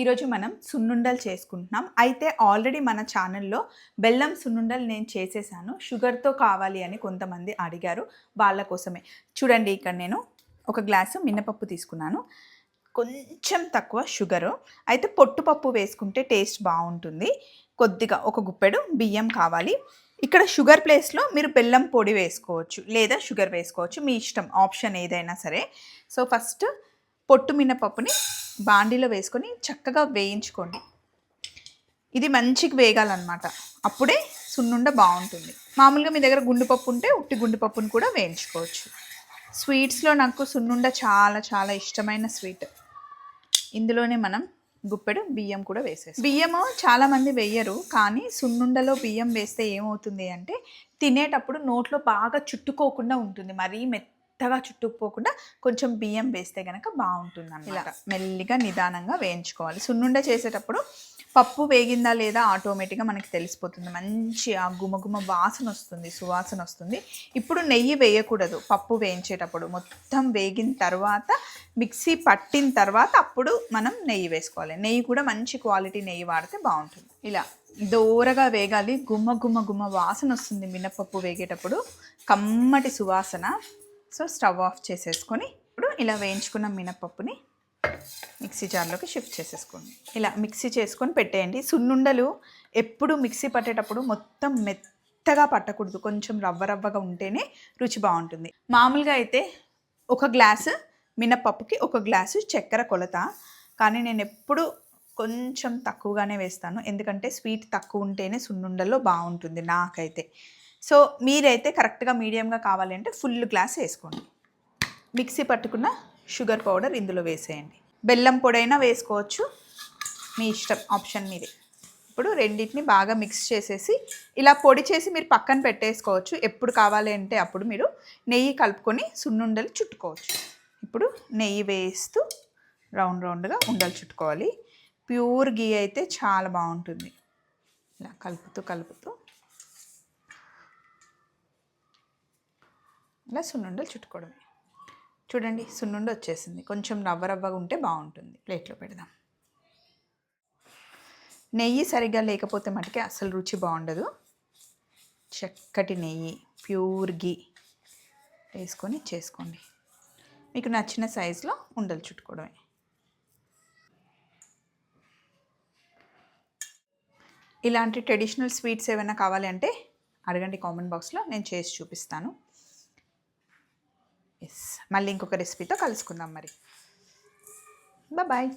ఈరోజు మనం సున్నుండలు చేసుకుంటున్నాం. అయితే ఆల్రెడీ మన ఛానల్లో బెల్లం సున్నుండలు నేను చేసేసాను. షుగర్తో కావాలి అని కొంతమంది అడిగారు వాళ్ళ కోసమే. చూడండి ఇక్కడ నేను ఒక గ్లాసు మినపప్పు తీసుకున్నాను. కొంచెం తక్కువ షుగరు. అయితే పొట్టుపప్పు వేసుకుంటే టేస్ట్ బాగుంటుంది. కొద్దిగా ఒక గుప్పెడు బియ్యం కావాలి. ఇక్కడ షుగర్ ప్లేస్లో మీరు బెల్లం పొడి వేసుకోవచ్చు లేదా షుగర్ వేసుకోవచ్చు. మీ ఇష్టం. ఆప్షన్ ఏదైనా సరే. సో ఫస్ట్ పొట్టు మినపప్పుని బాండీలో వేసుకొని చక్కగా వేయించుకోండి. ఇది మంచిగా వేగాలన్నమాట. అప్పుడే సున్నుండ బాగుంటుంది. మామూలుగా మీ దగ్గర గుండుపప్పు ఉంటే ఉట్టి గుండుపప్పును కూడా వేయించుకోవచ్చు. స్వీట్స్లో నాకు సున్నుండ చాలా చాలా ఇష్టమైన స్వీట్. ఇందులోనే మనం గుప్పెడు బియ్యం కూడా వేసేసి బియ్యము చాలామంది వేయరు కానీ సున్నుండలో బియ్యం వేస్తే ఏమవుతుంది అంటే తినేటప్పుడు నోట్లో బాగా చుట్టుకోకుండా ఉంటుంది. మరీ మెత్త మెత్తగా చుట్టుకుపోకుండా కొంచెం బియ్యం వేస్తే కనుక బాగుంటుంది అన్నమాట మెల్లిగా నిదానంగా వేయించుకోవాలి. సున్నుండ చేసేటప్పుడు పప్పు వేగిందా లేదా ఆటోమేటిక్గా మనకి తెలిసిపోతుంది. మంచి ఆ గుమగుమ వాసన వస్తుంది సువాసన వస్తుంది. ఇప్పుడు నెయ్యి వేయకూడదు. పప్పు వేయించేటప్పుడు మొత్తం వేగిన తర్వాత మిక్సీ పట్టిన తర్వాత అప్పుడు మనం నెయ్యి వేసుకోవాలి. నెయ్యి కూడా మంచి క్వాలిటీ నెయ్యి వాడితే బాగుంటుంది. ఇలా. దూరగా వేగాలి. గుమ్మ గుమ్మ గుమ్మ వాసన వస్తుంది మినపప్పు వేగేటప్పుడు. కమ్మటి సువాసన. సో స్టవ్ ఆఫ్ చేసేసుకొని ఇప్పుడు ఇలా వేయించుకున్న మినపప్పుని మిక్సీ జార్లోకి షిఫ్ట్ చేసేసుకోండి. ఇలా మిక్సీ చేసుకొని పెట్టేయండి. సున్నుండలు ఎప్పుడు మిక్సీ పట్టేటప్పుడు మొత్తం మెత్తగా పట్టకూడదు. కొంచెం రవ్వ రవ్వగా ఉంటేనే రుచి బాగుంటుంది. మామూలుగా అయితే ఒక గ్లాసు మినపప్పుకి ఒక గ్లాసు చక్కెర కొలత. కానీ నేను ఎప్పుడు కొంచెం తక్కువగానే వేస్తాను. ఎందుకంటే స్వీట్ తక్కువ ఉంటేనే సున్నుండలో బాగుంటుంది నాకైతే. సో మీరైతే కరెక్ట్గా మీడియంగా కావాలంటే ఫుల్ గ్లాస్ వేసుకోండి. మిక్సీ పట్టుకున్న షుగర్ పౌడర్ ఇందులో వేసేయండి. బెల్లం పొడైనా వేసుకోవచ్చు. మీ ఇష్టం ఆప్షన్ మీదే. ఇప్పుడు రెండింటిని బాగా మిక్స్ చేసేసి ఇలా పొడి చేసి మీరు పక్కన పెట్టేసుకోవచ్చు. ఎప్పుడు కావాలి అంటే అప్పుడు మీరు నెయ్యి కలుపుకొని సున్నుండలు చుట్టుకోవచ్చు. ఇప్పుడు నెయ్యి వేస్తూ రౌండ్ రౌండ్గా ఉండలు చుట్టుకోవాలి. ప్యూర్ గీ అయితే చాలా బాగుంటుంది. ఇలా కలుపుతూ కలుపుతూ ఇలా సున్నుండలు చుట్టుకోవడమే. చూడండి సున్నుండ వచ్చేసింది. కొంచెం రవ్వ రవ్వగా ఉంటే బాగుంటుంది. ప్లేట్లో పెడదాం. నెయ్యి సరిగ్గా లేకపోతే మటుకి అసలు రుచి బాగుండదు. చక్కటి నెయ్యి ప్యూర్ గీ వేసుకొని చేసుకోండి. మీకు నచ్చిన సైజులో ఉండలు చుట్టుకోవడమే. ఇలాంటి ట్రెడిషనల్ స్వీట్స్ ఏమైనా కావాలి అంటే అడగండి కామెంట్ బాక్స్లో. నేను చేసి చూపిస్తాను. ఎస్ మళ్ళీ ఇంకొక రెసిపీతో కలుసుకుందాం మరి. బాయ్